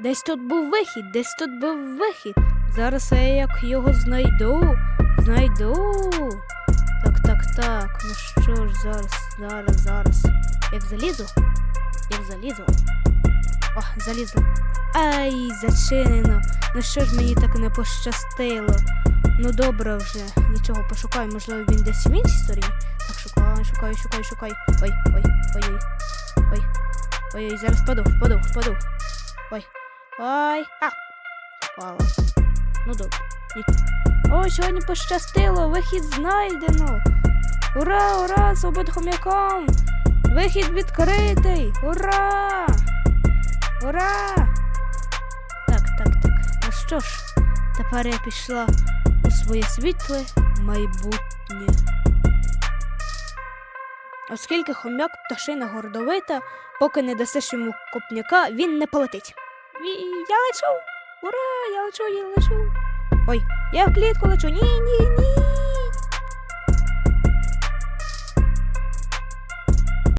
Десь тут був вихід, десь тут був вихід. Зараз я як його знайду. Знайду. Так, так, так. Ну що ж, зараз, зараз, зараз. Як залізу? Як залізу? О, залізла. Ай, зачинено. Ну що ж мені так не пощастило. Ну добре вже, нічого пошукаю, можливо, він десь в іншій стороні. Так, шукаю, шукаю, шукаю, шукаю. Ой, ой, ой, ой. Ой. Ой, ой, зараз впаду, впаду, впаду. Ой. Ой. А! Впала. Ну добре. О, сьогодні пощастило, вихід знайдено. Ура, ура, свобода хом'яком! Вихід відкритий! Ура! Ура! Так, так, так. Ну що ж, тепер я пішла у своє світле майбутнє. Оскільки хом'як пташина гордовита, поки не дасиш йому копняка, він не полетить. Я лечу! Ура! Я лечу, я лечу. Ой, я в клітку лечу. Ні, ні, ні.